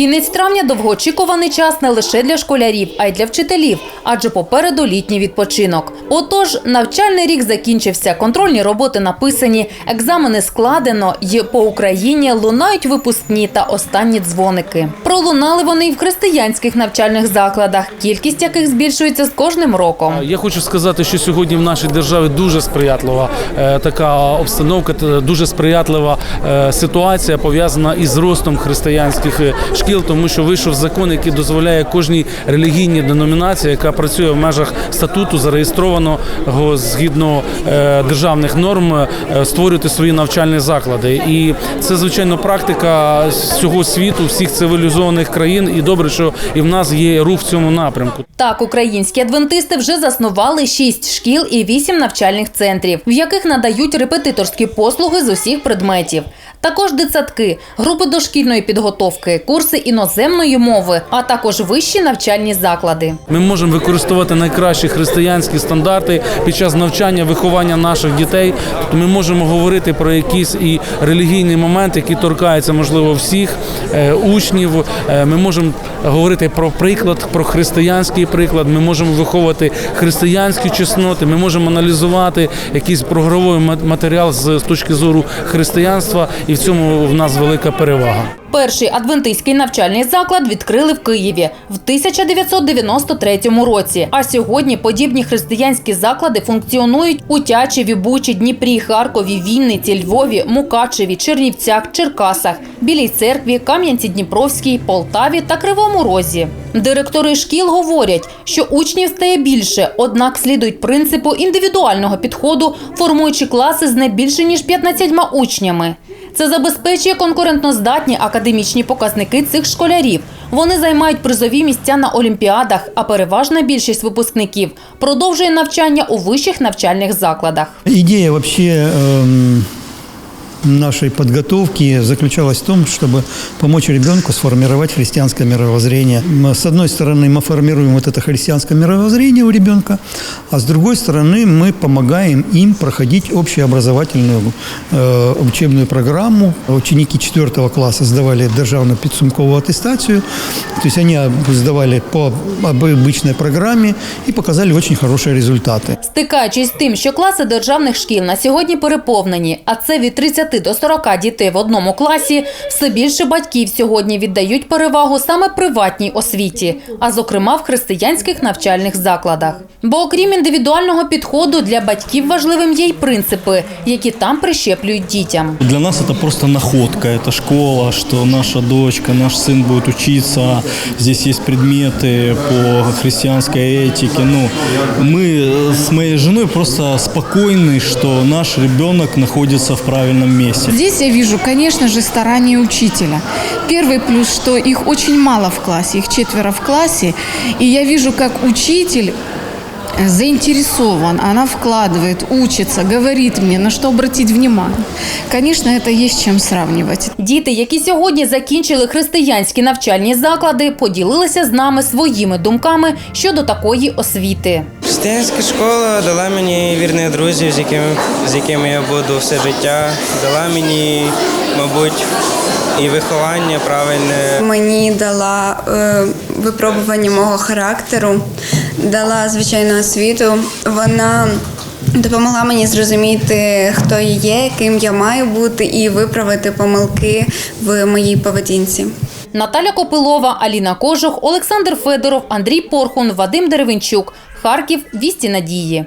Кінець травня довгоочікуваний час не лише для школярів, а й для вчителів, адже попереду літній відпочинок. Отож, навчальний рік закінчився, контрольні роботи написані, екзамени складено, й по Україні лунають випускні та останні дзвоники. Пролунали вони й в християнських навчальних закладах, кількість яких збільшується з кожним роком. Я хочу сказати, що сьогодні в нашій державі дуже сприятлива е, така обстановка, дуже сприятлива е, ситуація пов'язана із ростом християнських е, шкіл, тому що вийшов закон, який дозволяє кожній релігійній деномінації, яка працює в межах статуту, зареєстрованого згідно е, державних норм, е, створювати свої навчальні заклади. І це звичайно практика всього світу, всіх цивілізованих країн. І добре, що і в нас є рух в цьому напрямку. Так, українські адвентисти вже заснували шість шкіл і вісім навчальних центрів, в яких надають репетиторські послуги з усіх предметів. Також дитсадки, групи дошкільної підготовки, курси іноземної мови, а також вищі навчальні заклади. Ми можемо використовувати найкращі християнські стандарти під час навчання, виховання наших дітей. Тобто ми можемо говорити про якісь і релігійні моменти, які торкаються, можливо, всіх е, учнів. Е, Ми можемо говорити про приклад, про християнський приклад. Ми можемо виховувати християнські чесноти. Ми можемо аналізувати якийсь програмовий ма- матеріал з точки зору християнства, і в цьому в нас велика перевага. Перший адвентистський навчальний заклад відкрили в Києві в 1993 році. А сьогодні подібні християнські заклади функціонують у Тячеві, Бучі, Дніпрі, Харкові, Вінниці, Львові, Мукачеві, Чернівцях, Черкасах, Білій церкві, Кам'янці-Дніпровській, Полтаві та Кривому Розі. Директори шкіл говорять, що учнів стає більше, однак слідують принципу індивідуального підходу, формуючи класи з не більше ніж 15 учнями. Це забезпечує конкурентноздатні академічні показники цих школярів. Вони займають призові місця на олімпіадах, а переважна більшість випускників продовжує навчання у вищих навчальних закладах. Ідея эм, нашей подготовки заключалась в том, чтобы помочь ребенку сформировать христианское мировоззрение. М, С одной стороны, мы формируем вот это христианское мировоззрение у ребенка, а с другой стороны, мы помогаем им проходить общеобразовательную э, учебную программу. Ученики 4 класса сдавали державную підсумковую аттестацию, то есть они сдавали по обычной программе и показали очень хорошие результаты. Стикаючись з тим, що класи державних шкіл на сьогодні переповнені, а це від 30 до 40 дітей в одному класі, все більше батьків сьогодні віддають перевагу саме приватній освіті, а зокрема в християнських навчальних закладах. Бо окрім індивідуального підходу, для батьків важливим є й принципи, які там прищеплюють дітям. Для нас это просто находка, это школа, что наша дочка, наш сын будет учиться. Здесь есть предметы по христианской этике. Ну, мы с моей женой просто спокойны, что наш ребенок находится в правильном месте. Здесь я вижу, конечно же, старание учителя. Первый плюс, что их очень мало в классе, их четверо в классе. И я вижу, как учитель э, заинтересован, она вкладывает, учится, говорит мне, на что обратить внимание. Конечно, это есть с чем сравнивать. Діти, які сьогодні закінчили християнські навчальні заклади, поділилися з нами своїми думками щодо такої освіти. Християнська школа дала мені вірних друзів, з якими, з якими я буду все життя. Дала мені, мабуть, і виховання правильне. Мені дала е, випробування мого характеру, дала звичайну освіту. Вона допомогла мені зрозуміти, хто я є, ким я маю бути, і виправити помилки в моїй поведінці. Наталя Копилова, Аліна Кожух, Олександр Федоров, Андрій Порхун, Вадим Деревенчук. Харків. Вісті надії.